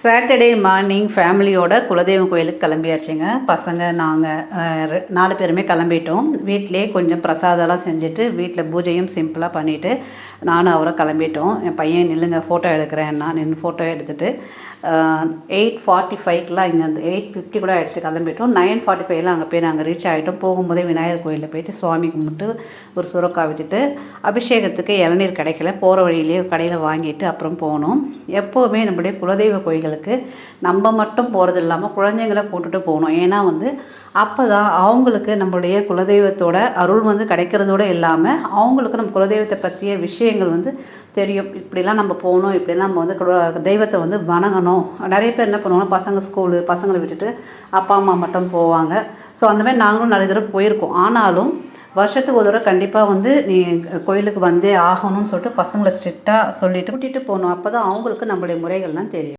Saturday morning ஃபேமிலியோட குலதெய்வம் கோயிலுக்கு கிளம்பியாச்சுங்க. பசங்க நாங்கள் நாலு பேருமே கிளம்பிட்டோம். வீட்டிலே கொஞ்சம் பிரசாதம்லாம் செஞ்சுட்டு வீட்டில் பூஜையும் சிம்பிளாக பண்ணிவிட்டு நானும் அவரும் கிளம்பிட்டோம். என் பையன் நில்லுங்க ஃபோட்டோ எடுக்கிறேன். நான் நின்று ஃபோட்டோ எடுத்துகிட்டு எயிட் ஃபார்ட்டி ஃபைவ்க்கெலாம் இங்கே வந்து எயிட் ஃபிஃப்டி கூட ஆகிடுச்சு கிளம்பிட்டோம். நைன் ஃபார்ட்டி ஃபைவ்ல அங்கே போய் நாங்கள் ரீச் ஆகிட்டோம் போகும்போதே விநாயகர் கோயிலில் போயிட்டு சுவாமி கும்பிட்டு ஒரு சுரக்கா விட்டுட்டு அபிஷேகத்துக்கு இளநீர் கிடைக்கல. போகிற வழியிலேயே கடையில் வாங்கிட்டு அப்புறம் போனோம். எப்போவுமே நம்முடைய குலதெய்வ கோயில்களுக்கு நம்ம மட்டும் போகிறது இல்லாமல் குழந்தைங்கள கூட்டுட்டு போகணும். ஏன்னா வந்து அப்போ தான் அவங்களுக்கு நம்மளுடைய குலதெய்வத்தோட அருள் வந்து கிடைக்கிறதோடு இல்லாமல் அவங்களுக்கு நம்ம குலதெய்வத்தை பற்றிய விஷயங்கள் வந்து தெரியும். இப்படிலாம் நம்ம போகணும் இப்படிலாம் நம்ம வந்து தெய்வத்தை வந்து வணங்கணும். நிறைய பேர் என்ன பண்ணுவாங்கன்னா பசங்க ஸ்கூலு பசங்களை விட்டுட்டு அப்பா அம்மா மட்டும் போவாங்க. ஸோ அந்த மாதிரி நாங்களும் நிறைய தடவை போயிருக்கோம். ஆனாலும் வருஷத்துக்கு ஒரு தடவை கண்டிப்பாக வந்து நீ கோயிலுக்கு வந்தே ஆகணும்னு சொல்லிட்டு பசங்களை ஸ்ட்ரிக்டாக சொல்லிட்டு கூட்டிகிட்டு போகணும். அப்போ தான் அவங்களுக்கு நம்மளுடைய முறைகள்லாம் தெரியும்.